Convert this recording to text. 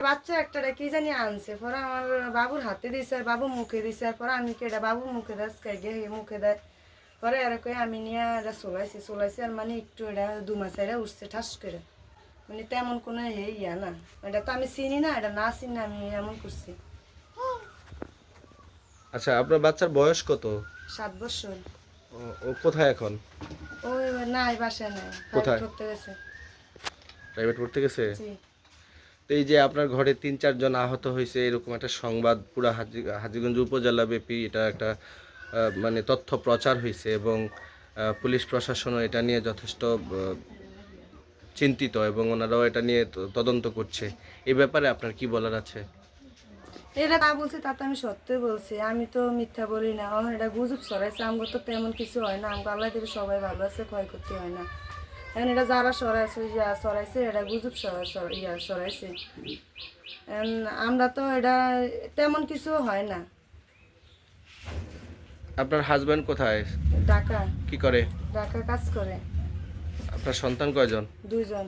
বাচ্চা একটা কি জানি আনছে পরে আমার বাবুর হাতে দিছে আর বাবু মুখে দিছে আর পরে আমি কেটা বাবু মুখে দেয় গে মুখে দেয়। পরে এরকম আমি নিয়ে এটা চলাইছি চলাইছি আর মানে একটু এটা দু মাস এটা উঠছে ঠাস করে। মানে তেমন কোনো হে ইয়া না এটা তো আমি চিনি না এটা না চিনি আমি এমন করছি। আচ্ছা আপনার বাচ্চার বয়স কত? সাত বছর। ও- ও কোথায় এখন? ওই নাই বাসায় নাই কোথায়? করতে গেছে। প্রাইভেট পড়তে গেছে? জি। তো এই যে আপনার ঘরে তিন চারজন আহত হয়েছে, এরকম একটা সংবাদ পুরা হাজি, হাজিগঞ্জ উপজেলা ব্যাপী এটা একটা মানে তথ্য প্রচার হয়েছে এবং পুলিশ প্রশাসনও এটা নিয়ে যথেষ্ট চিন্তিত এবং ওনারাও এটা নিয়ে তদন্ত করছে। এই ব্যাপারে আপনার কি বলার আছে? এটা তা বলছে তা তো আমি সত্যই বলছি। আমি তো মিথ্যা বলি না। এটা গুজব সরাইছে আমার তো তেমন কিছু হয় না। আমাকে আল্লাহ দেবে সবাই ভালো আছে, ক্ষয়ক্ষতি হয় না। এখন এটা যারা সরাইছে ইয়া সরাইছে এটা গুজব ইয়া সরাইছে। আমরা তো এটা তেমন কিছু হয় না। আপনার হাজব্যান্ড কোথায়? ঢাকা। কি করে? ঢাকা কাজ করে। আপনার সন্তান কয়জন? দুইজন।